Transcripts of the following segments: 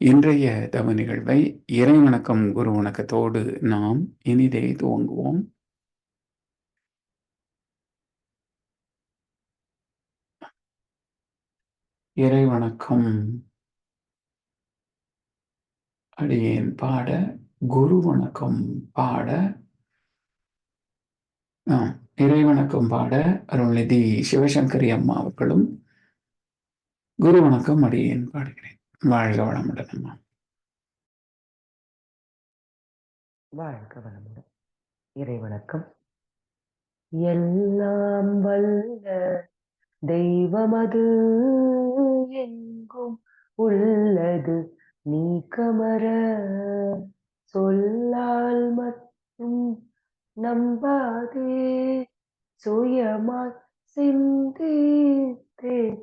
இன்றைய தவ நிகழ்வை இறைவணக்கம் குரு வணக்கத்தோடு நாம் இனிதே துவங்குவோம். இறைவணக்கம். அடியேன் பாட குரு வணக்கம் பாட. இறைவணக்கம் பாட அருள்நிதி சிவசங்கரி அம்மா அவர்களும் குரு வணக்கம் அடியேன் பாடுகிறேன். வாழ்க வளமுடன் அம்மா. வாழ்க வளமுடன். இறை வணக்கம் எல்லாம் வல்ல தெய்வமது எங்கும் உள்ளது. நீ கமர சொல்லால் மட்டும் நம்பாதே. சுயமாய் சிந்தி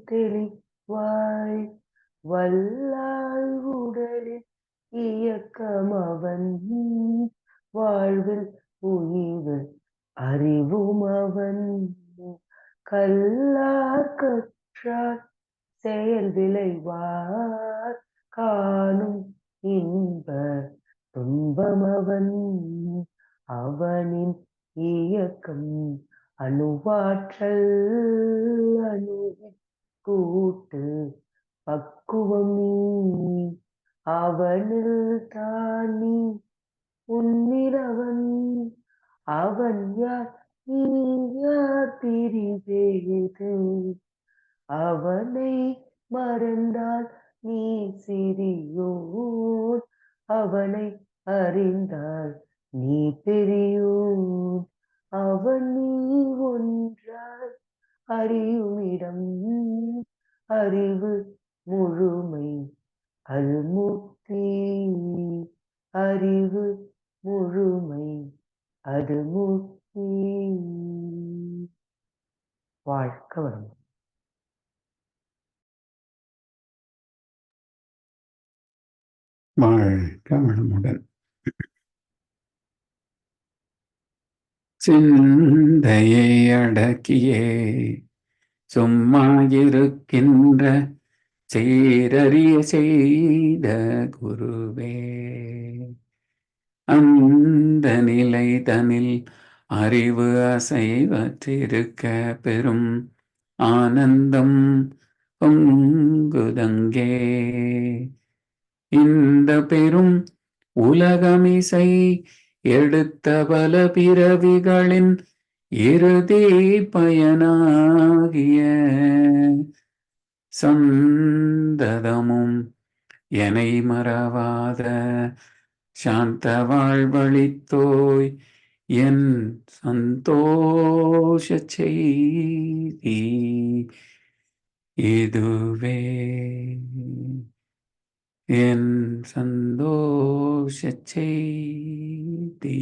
தெளிவாய் வல்லாள் உடலில் இயக்கம் அவன் வாழ்வில் உயிர் அறிவும் அவன் கல்லார் கற்றார் செயல் விளைவார். காணும் இன்ப துன்பம் அவன் அவனின் இயக்கம் அணுவாற்றல் அணுவின் கூட்டு. பக்குவம் நீ அவனில் தானி உன்னிலவன். அவன் யார்? நீ யார்? பிரிவேது அவனை மறந்தால் நீ சிறியோன் அவனை அறிந்தால் நீ பெரியோன் அவன் நீ ஒன்றால் அறியுமிடம் அறிவு முழுமை அது முக்தி அறிவு முழுமை அது முக்தி வாழ்க்க வரும் வாழ்க வளமுடன். சிந்தையை அடக்கியே. சும்மா இருக்கின்ற சீரறிய செய்த குருவே. அந்த நிலை தனில் அறிவு அசைவற்றிருக்க பெரும் ஆனந்தம் பொங்குதங்கே. இந்த பெரும் உலகமிசை எடுத்த பல பிறவிகளின் இறுதி பயனாகிய சந்ததமும் எனை மறவாத சாந்த வாழ்வழித்தோய் என் சந்தோஷ செய்தி இதுவே. என் சந்தோஷ செய்தி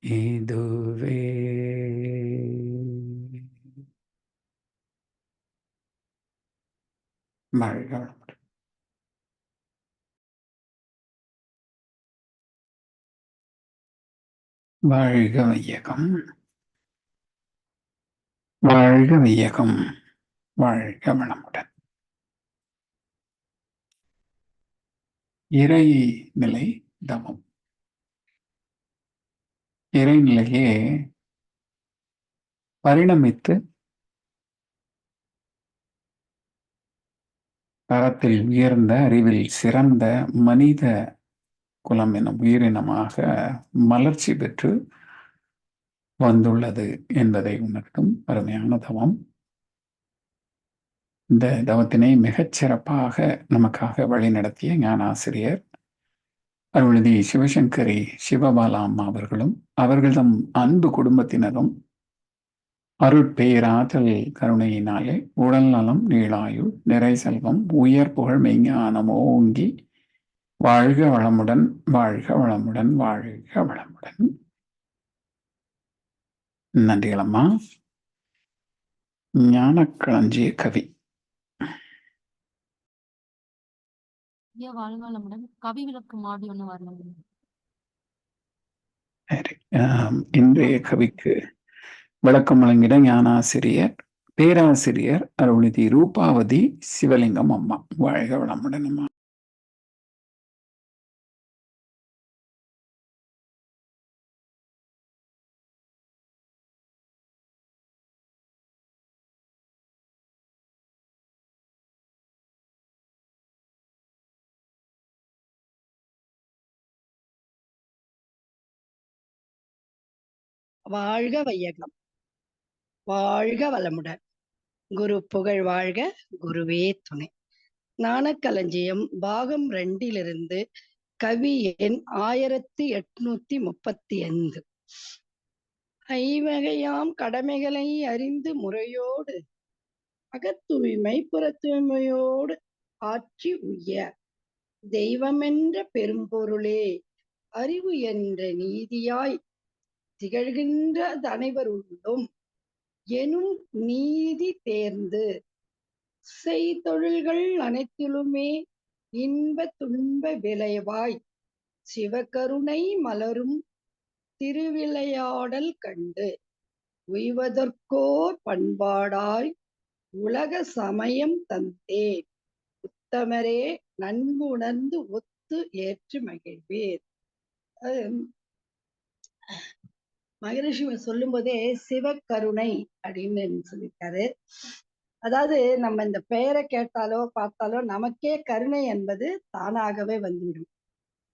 இதுவே. வாழ்க வளமுடன் வாழ்க வையகம் வாழ்க வையகம் வாழ்க வளமுடன் இறை நிலை தவம். இறைநிலையே பரிணமித்து தரத்தில் உயர்ந்த அறிவில் சிறந்த மனித குலம் எனும் உயிரினமாக மலர்ச்சி பெற்று வந்துள்ளது என்பதை உணர்த்தும் அருமையான தவம். இந்த தவத்தினை மிகச் சிறப்பாக நமக்காக வழிநடத்திய ஞானாசிரியர் அருள்நிதி சிவசங்கரி சிவபாலா அம்மா அவர்களும் அவர்களிடம் அன்பு குடும்பத்தினரும் அருட்பேராற்றல் கருணையினாலே உடல் நலம் நீளாயுள் நிறை செல்வம் உயர் புகழ் மெய்ஞானம் ஓங்கி வாழ்க வளமுடன் வாழ்க வளமுடன் வாழ்க வளமுடன். நன்றிகளம்மா. ஞானக்களஞ்சிய கவி. கவி விளக்கு மாடி வரணும். இன்றைய கவிக்கு விளக்கம் வழங்கிட ஞானாசிரியர் பேராசிரியர் அருள்நிதி ரூபாவதி சிவலிங்கம் அம்மா. வாழ்க வளமுடன் அம்மா வாழ்க வையகம். வாழ்க வளமுடன் குரு புகழ் வாழ்க குருவே துணை. நாணக்களஞ்சியம் பாகம் ரெண்டிலிருந்து கவி எண் ஆயிரத்தி எட்நூத்தி முப்பத்தி ஐந்து. ஐவகையாம் கடமைகளை அறிந்து முறையோடு அகத்தூய்மை புறத்தூய்மையோடு ஆட்சி உய்ய. தெய்வமென்ற பெரும்பொருளே அறிவு என்ற நீதியாய் திகழ்கின்ற அனைவருள்ளும் எனும் நீதி தேர்ந்து செய்தொழில்கள் அனைத்திலுமே இன்ப துன்ப விளைவாய். சிவகருணை மலரும் திருவிளையாடல் கண்டு உய்வதற்கோர் பண்பாடாய் உலக சமயம் தந்தேன். உத்தமரே நன்கு உணர்ந்து ஒத்து ஏற்று மகிழ்வீர் மகரிஷி சொல்லும் போதே சிவக்கருணை அப்படின்னு சொல்லியிருக்காரு. அதாவது நம்ம இந்த பெயரை கேட்டாலோ பார்த்தாலோ நமக்கே கருணை என்பது தானாகவே வந்துவிடும்.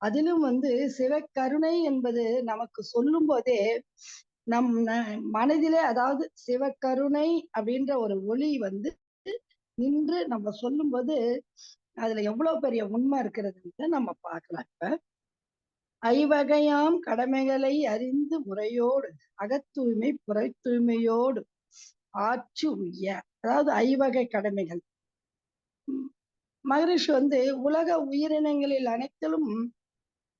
அதிலும் வந்து சிவக்கருணை என்பது நமக்கு சொல்லும் போதே நம் மனதிலே அதாவது சிவக்கருணை அப்படின்ற ஒரு ஒளி வந்து நின்று நம்ம சொல்லும்போது அதுல எவ்வளவு பெரிய உண்மை இருக்கிறதுன்னு நம்ம பார்க்கலாம் இப்ப. ஐவகையாம் கடமைகளை அறிந்து முறையோடு அகத்தூய்மை புற தூய்மையோடு உய்ய. அதாவது ஐவகை கடமைகள். மகரிஷி வந்து உலக உயிரினங்களில் அனைத்திலும்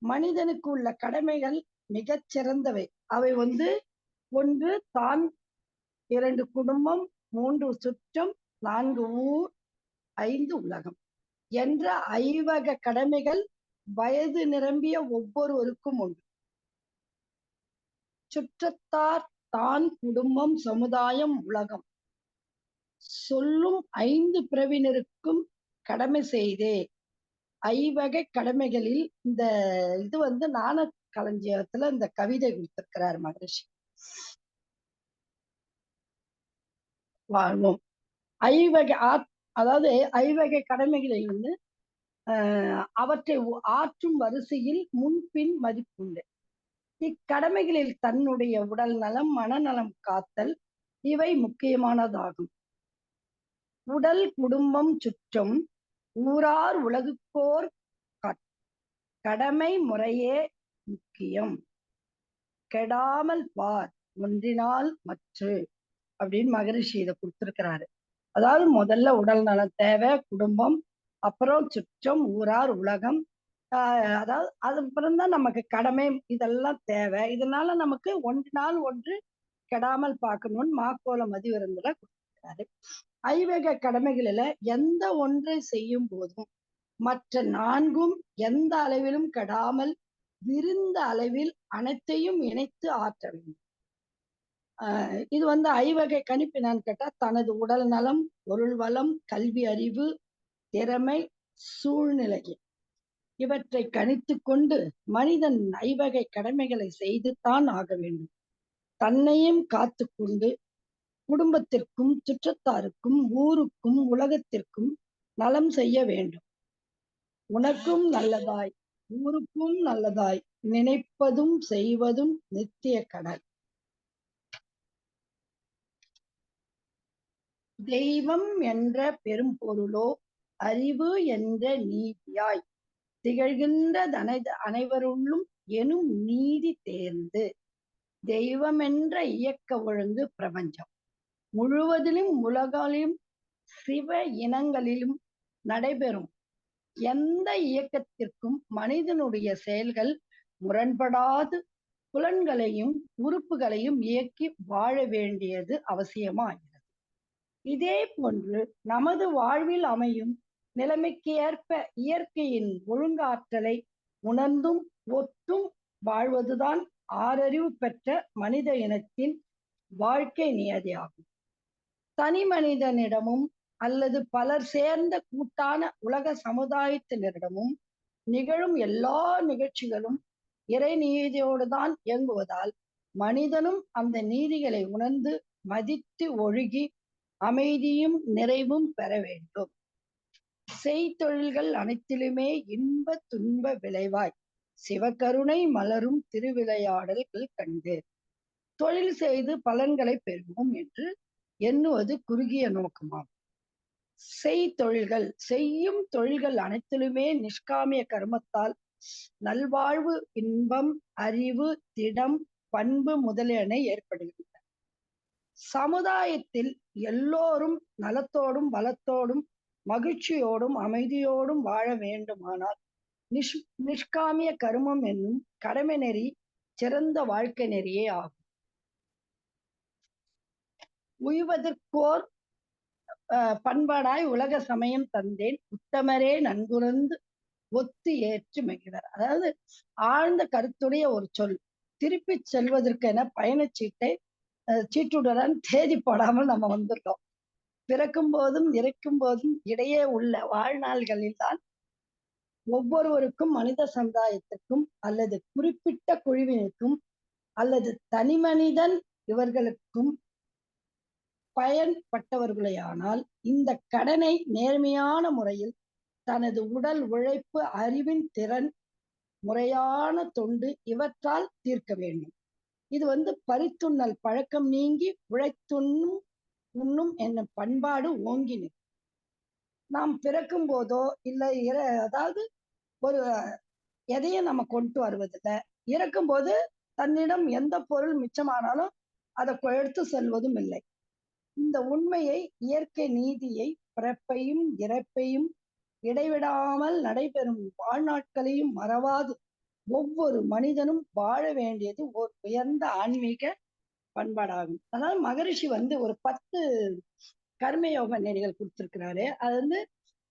மனிதனுக்கு உள்ள கடமைகள் மிகச் சிறந்தவை. அவை வந்து ஒன்று தான் இரண்டு குடும்பம் மூன்று சுற்றம் நான்கு ஊர் ஐந்து உலகம். என்ற ஐவக கடமைகள் வயது நிரம்பிய ஒவ்வொருவருக்கும் உண்டு. சுற்றத்தார் தான் குடும்பம் சமுதாயம் உலகம். சொல்லும் ஐந்து பிறவினருக்கும் கடமை செய்தே. ஐவகை கடமைகளில் இந்த இது வந்து நாண களஞ்சியத்துல இந்த கவிதை கொடுத்திருக்கிறார் மகரிஷி. வாழ்வோம் ஐவகை ஆ- அதாவது ஐவகை கடமைகளில் வந்து அவற்றை ஆற்றும் வரிசையில் முன்பின் மதிப்புண்டு. இக்கடமைகளில் தன்னுடைய உடல் நலம் மனநலம் காத்தல் இவை முக்கியமானதாகும். உடல் குடும்பம் சுற்றும் ஊரார் உலகுக்கோர் கடமை முறையே முக்கியம். கெடாமல் பார் ஒன்றினால் மற்று அப்படின்னு மகரிஷி இதை கொடுத்திருக்கிறாரு. அதாவது முதல்ல உடல் நலம் தேவை குடும்பம் அப்புறம் சுற்றம் ஊரார் உலகம் ஆஹ் அதாவது அதுக்கப்புறம் தான் நமக்கு கடமை இதெல்லாம் தேவை. இதனால நமக்கு ஒன்று நாள் ஒன்று கெடாமல் பார்க்கணும்னு மாக்கோல மதிவிருந்துல கொடுத்துருக்காரு ஐவேக கடமைகளில எந்த ஒன்றை செய்யும் போதும் மற்ற நான்கும் எந்த அளவிலும் கெடாமல் விருந்த அளவில் அனைத்தையும் இணைத்து ஆற்ற வேண்டும். ஆஹ் இது வந்து ஐவகை கணிப்பு என்னன்னு கேட்டா தனது உடல் நலம் பொருள் வளம் கல்வி அறிவு திறமை சூழ்நிலை. இவற்றை கணித்து கொண்டு மனிதன் ஐவகை கடமைகளை செய்துதான் ஆக வேண்டும். தன்னையும் காத்து கொண்டு குடும்பத்திற்கும் சுற்றத்தாருக்கும் ஊருக்கும் உலகத்திற்கும் நலம் செய்ய வேண்டும். உனக்கும் நல்லதாய் ஊருக்கும் நல்லதாய் நினைப்பதும் செய்வதும் நித்திய கடல். தெய்வம் என்ற பெரும் பொருளோ அறிவு என்ற நீதியாய் திகழ்கின்ற தனை அனைவருள்ளும் எனும் நீதி தேர்ந்து தெய்வமென்ற இயக்க ஒழுங்கு பிரபஞ்சம். முழுவதிலும் உலகிலும் சிவ இனங்களிலும் நடைபெறும். எந்த இயக்கத்திற்கும் மனிதனுடைய செயல்கள் முரண்படாது புலன்களையும் உறுப்புகளையும் இயக்கி வாழ வேண்டியது அவசியமாகிறது. இதே போன்று நமது வாழ்வில் அமையும் நிலைமைக்கு ஏற்ப இயற்கையின் ஒழுங்காற்றலை உணர்ந்தும் ஒத்தும் வாழ்வதுதான் ஆறறிவு பெற்ற மனித இனத்தின் வாழ்க்கை நியதியாகும். தனி மனிதனிடமும் அல்லது பலர் சேர்ந்த கூட்டான உலக சமுதாயத்தினரிடமும் நிகழும் எல்லா நிகழ்ச்சிகளும் இறை நீதியோடு தான் இயங்குவதால் மனிதனும் அந்த நீதிகளை உணர்ந்து மதித்து ஒழுகி அமைதியும் நிறைவும் பெற வேண்டும். செய்தொழில்கள் அனைத்திலுமே இன்ப துன்ப விளைவாய். சிவகருணை மலரும் திருவிளையாடல்கள் கண்டு. தொழில் செய்து பலன்களை பெறுவோம் என்று எண்ணுவது குறுகிய நோக்கமாகும். செய்தொழில்கள் செய்யும் தொழில்கள் அனைத்திலுமே நிஷ்காமிய கர்மத்தால் நல்வாழ்வு இன்பம் அறிவு திடம் பண்பு முதலியன ஏற்படுகின்றன. சமுதாயத்தில் எல்லோரும் நலத்தோடும் வளத்தோடும் மகிழ்ச்சியோடும் அமைதியோடும் வாழ வேண்டுமானால் நிஷ் நிஷ்காமிய கருமம் என்னும் கடமை நெறி சிறந்த வாழ்க்கை நெறியே ஆகும். உய்வதற்கோர் அஹ், பண்பாடாய் உலக சமயம் தந்தேன். உத்தமரே நன்குணர்ந்து ஒத்து ஏற்று மகிழ்வர். அதாவது ஆழ்ந்த கருத்துடைய ஒரு சொல். திருப்பி செல்வதற்கென பயணச்சீட்டை அஹ், சீட்டுடன் தேதி போடாமல் நம்ம வந்திருக்கோம் பிறக்கும் போதும் இறக்கும் போதும் இடையே உள்ள வாழ்நாள்களில் தான் ஒவ்வொருவருக்கும் மனித சமுதாயத்திற்கும் அல்லது குறிப்பிட்ட குழுவினருக்கும் அல்லது தனி மனிதன் இவர்களுக்கும் பயன்பட்டவர்களேயானால் இந்த கடனை நேர்மையான முறையில் தனது உடல் உழைப்பு அறிவின் திறன் முறையான தொண்டு இவற்றால் தீர்க்க வேண்டும். இது வந்து பரித்துண்ணல் பழக்கம் நீங்கி உழைத்துண்ணும் உண்ணும் என்ன பண்பாடு ஓங்கி நாம் பிறக்கும் போதோ இல்லை இற அதாவது ஒரு எதையும் நம்ம கொண்டு வருவதில்லை. இறக்கும் போது தன்னிடம் எந்த பொருள் மிச்சமானாலும் அதை கொ- எடுத்து செல்வதும் இல்லை. இந்த உண்மையை இயற்கை நீதியை பிறப்பையும் இறப்பையும் இடைவிடாமல் நடைபெறும் வாழ்நாட்களையும் மறவாது. ஒவ்வொரு மனிதனும் வாழ வேண்டியது ஒரு உயர்ந்த ஆன்மீக பண்பாடாகும். அதாவது மகரிஷி வந்து ஒரு பத்து கர்மயோக நெறிகள் கொடுத்திருக்கிறாரு. அது வந்து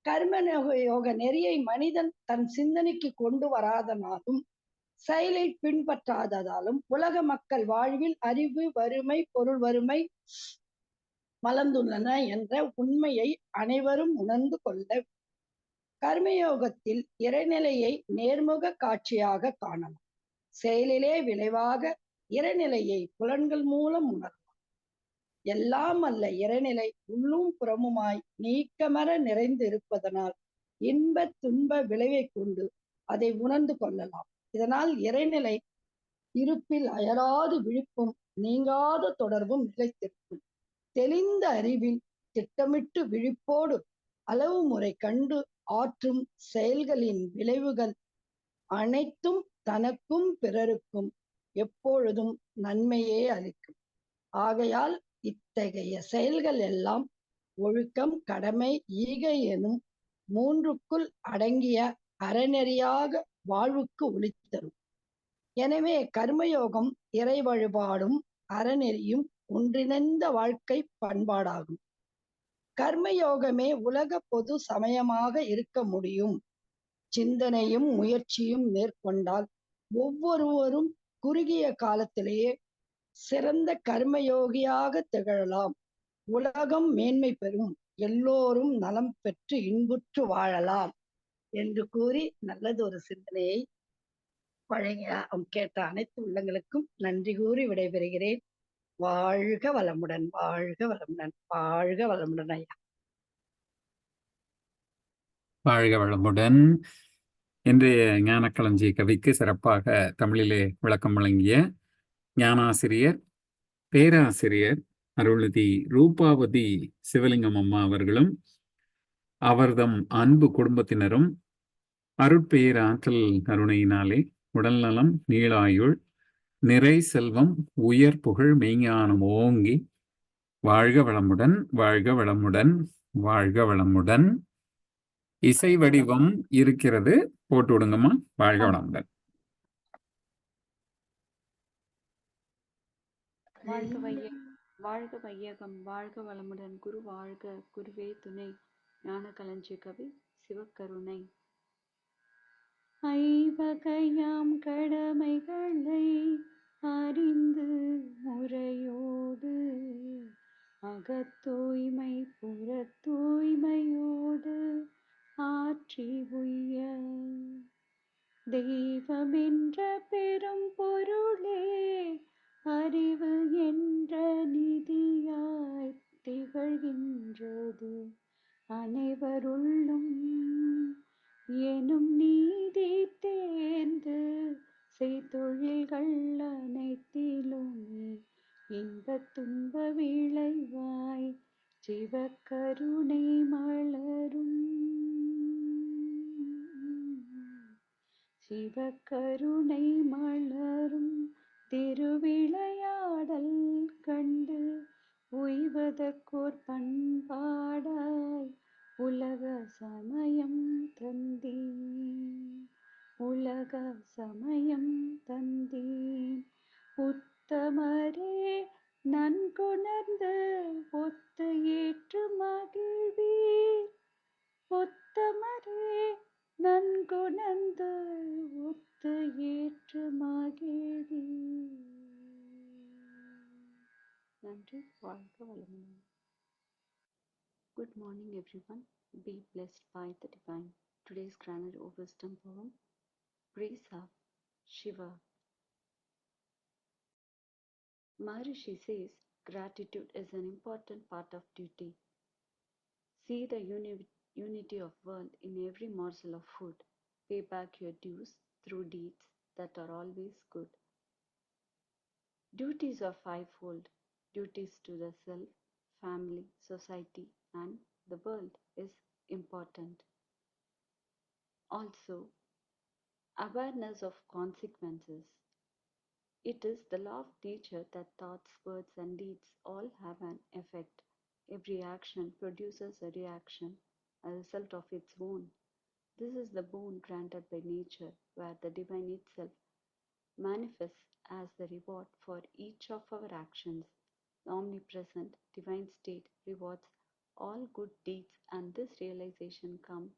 கர்ம யோக யோக நெறியை மனிதன் தன் சிந்தனைக்கு கொண்டு வராதனாலும் செயலை பின்பற்றாததாலும் உலக மக்கள் வாழ்வில் அறிவு வறுமை பொருள் வறுமை மலர்ந்துள்ளன என்ற உண்மையை அனைவரும் உணர்ந்து கொள்ள கர்மயோகத்தில் இறைநிலையை நேர்முக காட்சியாக காணலாம். செயலிலே விளைவாக இறைநிலையை புலன்கள் மூலம் உணரலாம் எல்லாம் அல்ல இறைநிலை உள்ளும் புறமுமாய் நீக்கமர நிறைந்து இருப்பதனால் இன்ப துன்ப விளைவை கொண்டு அதை உணர்ந்து கொள்ளலாம். இதனால் இறைநிலை இருப்பில் அயராது விழிப்பும் நீங்காத தொடர்பும் நிலைத்திருக்கும். தெளிந்த அறிவில் திட்டமிட்டு விழிப்போடு அளவு முறை கண்டு ஆற்றும் செயல்களின் விளைவுகள் அனைத்தும் தனக்கும் பிறருக்கும் எப்பொழுதும் நன்மையே அளிக்கும். ஆகையால் இத்தகைய செயல்கள் எல்லாம் ஒழுக்கம் கடமை ஈகை எனும் மூன்றுக்குள் அடங்கிய அறநெறியாக வாழ்வுக்கு ஒளித்தரும். எனவே கர்மயோகம் இறை வழிபாடும் அறநெறியும் ஒன்றிணைந்த வாழ்க்கை பண்பாடாகும். கர்மயோகமே உலக பொது சமயமாக இருக்க முடியும். சிந்தனையும் முயற்சியும் மேற்கொண்டால் ஒவ்வொருவரும் குறுகிய காலத்திலேயே சிறந்த கர்மயோகியாக திகழலாம். உலகம் மேன்மை பெறும். எல்லோரும் நலம் பெற்று இன்புற்று வாழலாம் என்று கூறி நல்லது ஒரு சிந்தனையை வழங்கிய கேட்ட அனைத்து உள்ளங்களுக்கும் நன்றி கூறி விடைபெறுகிறேன். வாழ்க வளமுடன் வாழ்க வளமுடன் வாழ்க வளமுடன் ஐயா. வாழ்க வளமுடன். இன்றைய ஞானக்களஞ்சிய கவிக்கு சிறப்பாக தமிழிலே விளக்கம் வழங்கிய ஞானாசிரியர் பேராசிரியர் அருள்நிதி ரூபாவதி சிவலிங்கம் அம்மா அவர்களும் அவர்தம் அன்பு குடும்பத்தினரும் அருட்பெயர் ஆற்றல் கருணையினாலே உடல்நலம் நீளாயுள் நிறை செல்வம் உயர் புகழ் மெய்ஞானம் ஓங்கி வாழ்க வளமுடன் வாழ்க வளமுடன் வாழ்க வளமுடன். இசை வடிவம் இருக்கிறது. போட்டு விடுங்கம்மா. வாழ்க வளமுடன். வாழ்க வைய வாழ்க வையகம் வாழ்க வளமுடன். குரு வாழ்க குருவே துணை. ஞான கலஞ்சி கவி சிவக்கருணை. ஐவகையாம் கடமைகளை அறிந்து முறையோடு அகத்தூய்மை புறத்தூய்மையோடு ஆற்றி உய்ய. தெய்வமென்ற பெரும் பொருளே அறிவு என்ற நிதியாய் திகழ்கின்றது. அனைவருள்ளும் எனும் நீதி தேர்ந்து செய்தொழில்கள் அனைத்திலுமே இன்பத் துன்ப விளைவாய் சிவக்கருணை மலரும். சிவக்கருணை மலரும் திருவிளையாடல் கண்டு உய்வதற்கோர் பண்பாடாய் உலக சமயம் தந்தீன். உலக சமயம் தந்தீன். உத்தமரே நன்குணர்ந்து ஒத்த ஏற்று மகிழ்வீர். உத்தமரே நன்குணர்ந்து ஒத்து ஏற்று மகிழ்வீர் நன்றி வாழ்க வளமுடன் Good morning, everyone. Be blessed by the divine. Today's granite of wisdom poem Praise of Shiva. Maharishi says gratitude is an important part of duty. See the uni- unity of world in every morsel of food. Pay back your dues through deeds that are always good. Duties are fivefold duties to the self, family, society, and the world is important. Also, awareness of consequences. It is the law of nature that thoughts, words, and deeds all have an effect. Every action produces a reaction, a result of its own. This is the boon granted by nature, where the divine itself manifests as the reward for each of our actions. The omnipresent divine state rewards all good deeds, and this realization comes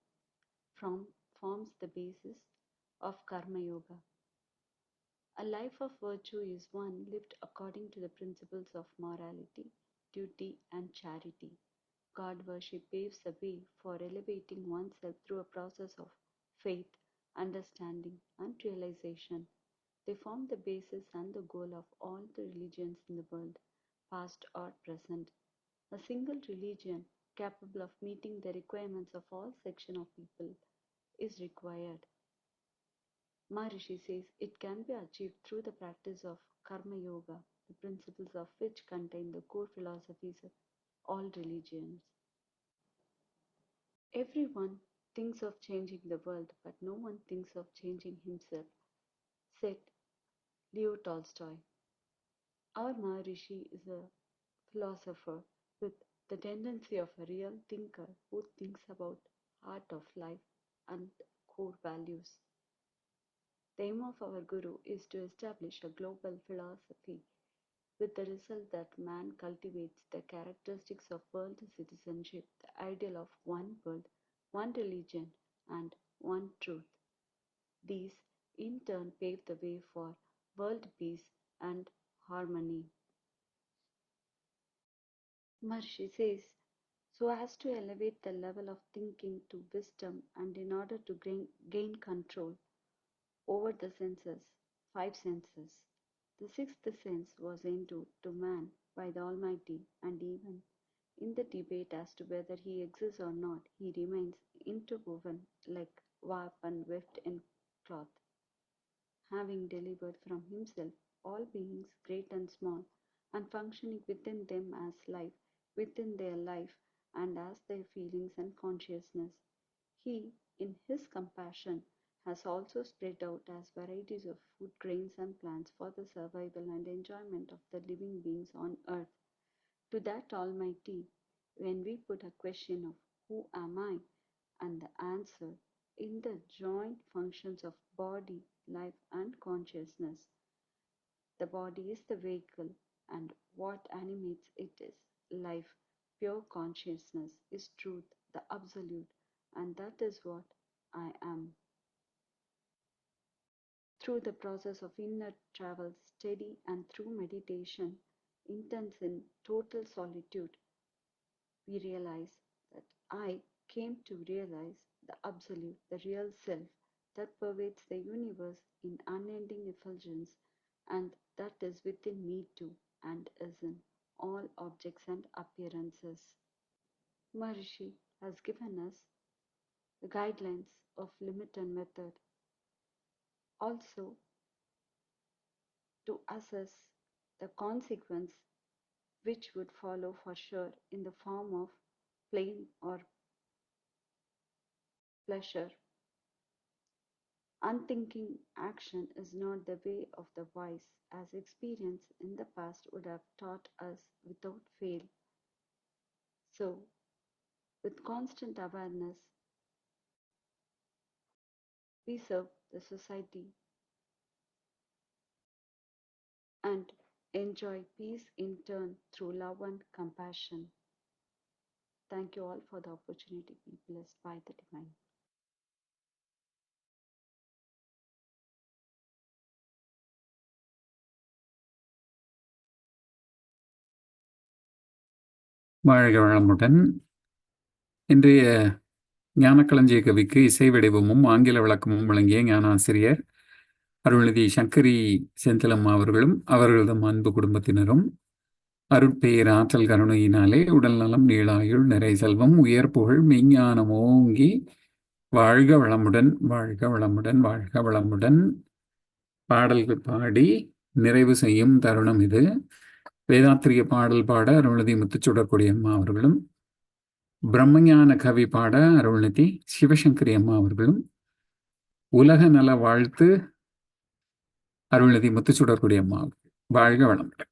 from forms the basis of karma yoga. A life of virtue is one lived according to the principles of morality, duty, and charity. God worship paves the way for elevating oneself through a process of faith, understanding, and realization. They form the basis and the goal of all the religions in the world, past or present. A single religion capable of meeting the requirements of all sections of people is required. Maharishi says it can be achieved through the practice of Karma Yoga, the principles of which contain the core philosophies of all religions. Everyone thinks of changing the world, but no one thinks of changing himself, said Leo Tolstoy. Our Maharishi is a philosopher with the tendency of a real thinker who thinks about heart of life and core values. The aim of our Guru is to establish a global philosophy with the result that man cultivates the characteristics of world citizenship, the ideal of one world, one religion, and one truth. These, in turn, pave the way for world peace and harmony. Maharishi says, so as to elevate the level of thinking to wisdom and in order to gain control over the senses, five senses. The sixth sense was endowed to man by the Almighty, and even in the debate as to whether he exists or not, he remains interwoven like warp and weft in cloth. Having delivered from himself all beings great and small, and functioning within them as life, within their life, and as their feelings and consciousness. He, in his compassion, has also spread out as varieties of food grains and plants for the survival and enjoyment of the living beings on earth. To that Almighty, when we put a question of who am I, and the answer in the joint functions of body, life, and consciousness. The body is the vehicle, and what animates it is life, pure consciousness is truth, the absolute, and that is what I am. Through the process of inner travel, steady and through meditation, intense in total solitude, we realize that I came to realize the absolute, the real self that pervades the universe in unending effulgence, and that is within me too, and is in all objects and appearances. Maharishi has given us the guidelines of limit and method. Also, to assess the consequence which would follow for sure in the form of pain or pleasure. Unthinking action is not the way of the wise, as experience in the past would have taught us without fail. So, with constant awareness, we serve the society and enjoy peace in turn through love and compassion. Thank you all for the opportunity. Be blessed by the divine. வாழ்க வளமுடன் இன்றைய ஞானக்களஞ்சிய கவிக்கு இசை வடிவமும் ஆங்கில விளக்கமும் வழங்கிய ஞானாசிரியர் அருள்நிதி சங்கரி செந்திலம்மா அவர்களும் அவர்களதும் அன்பு குடும்பத்தினரும் அருட்பெயர் ஆற்றல் கருணையினாலே உடல் நலம் நீளாயுள் நிறை செல்வம் உயர் புகழ் மெய்ஞானம் ஓங்கி வாழ்க வளமுடன் வாழ்க வளமுடன் வாழ்க வளமுடன். பாடல்கள் பாடி நிறைவு செய்யும் தருணம் இது. வேதாத்திரிய பாடல் பாட அருள்நிதி முத்துச்சுடற்குடி அம்மா அவர்களும் பிரம்மஞான கவி பாட அருள்நிதி சிவசங்கரி அம்மா அவர்களும் உலக நல வாழ்த்து அருள்நிதி முத்துச்சுடர்குடி அம்மா அவர்கள். வாழ்க வளமுடன்.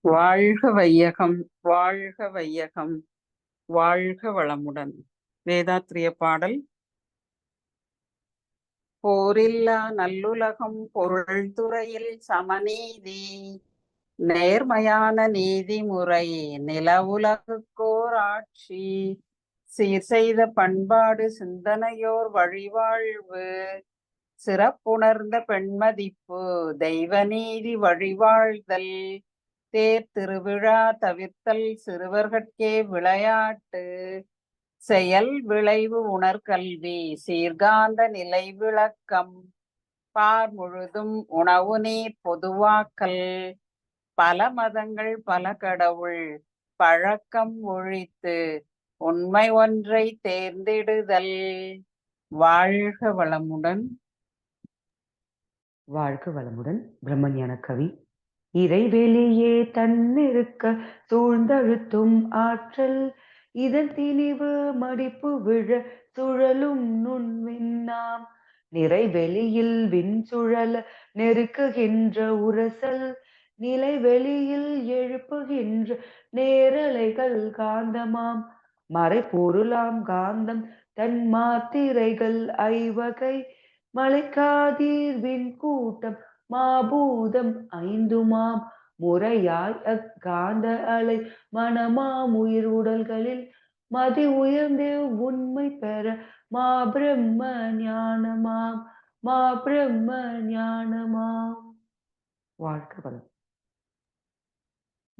வாழ்க வையகம் வாழ்க வையகம் வாழ்க வளமுடன். வேதாத்திரிய பாடல். போரில்லா நல்லுலகம் பொருள் துறையில் சமநீதி. நேர்மையான நீதிமுறை நிலவுலகுக்கோர் ஆட்சி சீர் செய்த பண்பாடு சிந்தனையோர் வழிவாழ்வு சிறப்புணர்ந்த பெண்மதிப்பு தெய்வ நீதி வழிவாழ்தல் தேர் திருவிழா தவிர்த்தல் சிறுவர்கட்கே விளையாட்டு செயல் விளைவு உணர்கல்வி சீர்காந்த நிலை விளக்கம் பார் முழுதும் உணவு நீர் பொதுவாக்கல் பல மதங்கள் பல கடவுள் பழக்கம் ஒழித்து உண்மை ஒன்றை தேர்ந்தெடுதல். வாழ்க வளமுடன். வாழ்க வளமுடன் பிரம்மஞான கவி. இறைவெளியே தன்னிருக்க சூழ்ந்தழுத்தும் ஆற்றல். இதன் திணிவு மடிப்பு விழ சுழலும் நுண்விண்ணாம் நிறைவெளியில் விண் சுழல நெருக்குகின்ற உரசல். நிலை வெளியில் எழுப்புகின்ற நேரலைகள் காந்தமாம். மறைப்பொருளாம் காந்தம் தன் மாத்திரைகள் ஐவகை. மலைக்காதீர்வின் கூட்டம் மாபூதம் ஐந்துமாம். முறையாய் அக்காந்த அலை மனமாம் உயிர் உடல்களில். மதி உயர்ந்தே உண்மை பெற மா பிரம்ம ஞானமாம். மா பிரம்ம ஞானமாம். வாழ்க வளம்.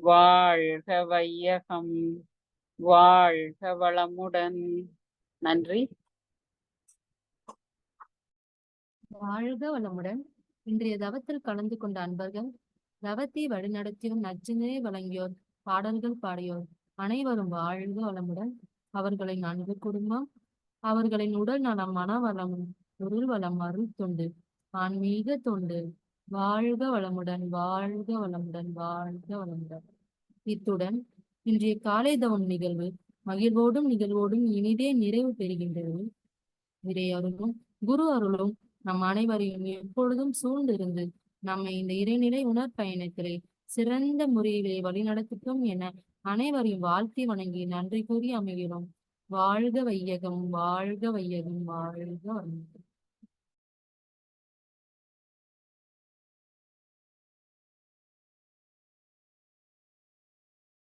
வாழ்க வையகம் வாழ்க வளமுடன். நன்றி. வாழ்க வளமுடன். இன்றைய தவத்தில் கலந்து கொண்ட அன்பர்கள் தவத்தை வழிநடத்தியோர் நச்சினை வழங்கியோர் பாடல்கள் பாடியோர் அனைவரும் வாழ்க வளமுடன். அவர்களின் அன்பு குடும்பம் அவர்களின் உடல் நலம் மனவளம் பொருள் வளம் அருள் தொண்டு ஆன்மீக தொண்டு. வாழ்க வளமுடன் வாழ்க வளமுடன் வாழ்க வளமுடன். இத்துடன் இன்றைய காலை தவன் நிகழ்வு மகிழ்வோடும் நிகழ்வோடும் இனிதே நிறைவு பெறுகின்றது. இறை அருளும் குரு அருளும் நம் அனைவரையும் எப்பொழுதும் சூழ்ந்திருந்து நம்மை இந்த இறைநிலை உணர் பயணத்திலே சிறந்த முறையிலே வழிநடத்தட்டும் என அனைவரையும் வாழ்த்தி வணங்கி நன்றி கூறி அமைகிறோம். வாழ்க வையகம் வாழ்க வையகம் வாழ்க வணக்கம்